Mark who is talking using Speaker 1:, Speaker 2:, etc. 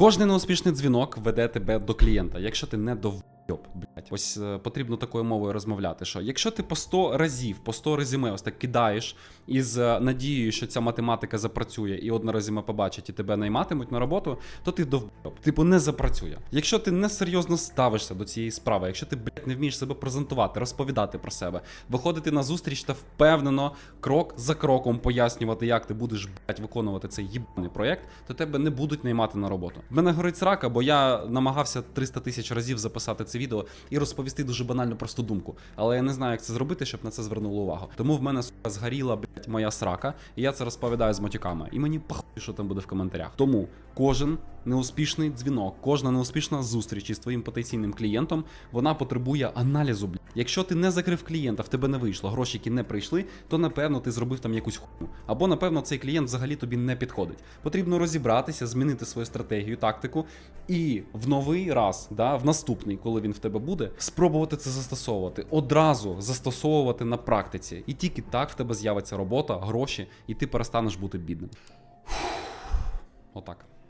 Speaker 1: Кожний неуспішний дзвінок веде тебе до клієнта. Якщо ти не до Блять, ось е, потрібно такою мовою розмовляти. Що якщо ти по 100 разів, по 100 резюме ось так кидаєш із е, надією, що ця математика запрацює, і одне резюме побачить і тебе найматимуть на роботу, то ти довбйоб. Типу не запрацює. Якщо ти не серйозно ставишся до цієї справи, якщо ти блять, не вмієш себе презентувати, розповідати про себе, виходити на зустріч та впевнено, крок за кроком пояснювати, як ти будеш блять, виконувати цей їбаний проєкт, то тебе не будуть наймати на роботу. В мене горить срака, бо я намагався 300 тисяч разів записати це відео і розповісти дуже банальну просту думку. Але я не знаю, як це зробити, щоб на це звернуло увагу. Тому в мене сука, згоріла блять, моя срака, і я це розповідаю з матюками. І мені похуй, що там буде в коментарях. Тому кожен неуспішний дзвінок, кожна неуспішна зустріч із твоїм потенційним клієнтом, вона потребує аналізу. Якщо ти не закрив клієнта, в тебе не вийшло, гроші, які не прийшли, то напевно ти зробив там якусь хуйню. Або напевно цей клієнт взагалі тобі не підходить. Потрібно розібратися, змінити свою стратегію, тактику, і в новий раз, да, в наступний, коли він в тебе буде, спробувати це застосовувати. Одразу застосовувати на практиці. І тільки так в тебе з'явиться робота, гроші, і ти перестанеш бути бідним. Отак.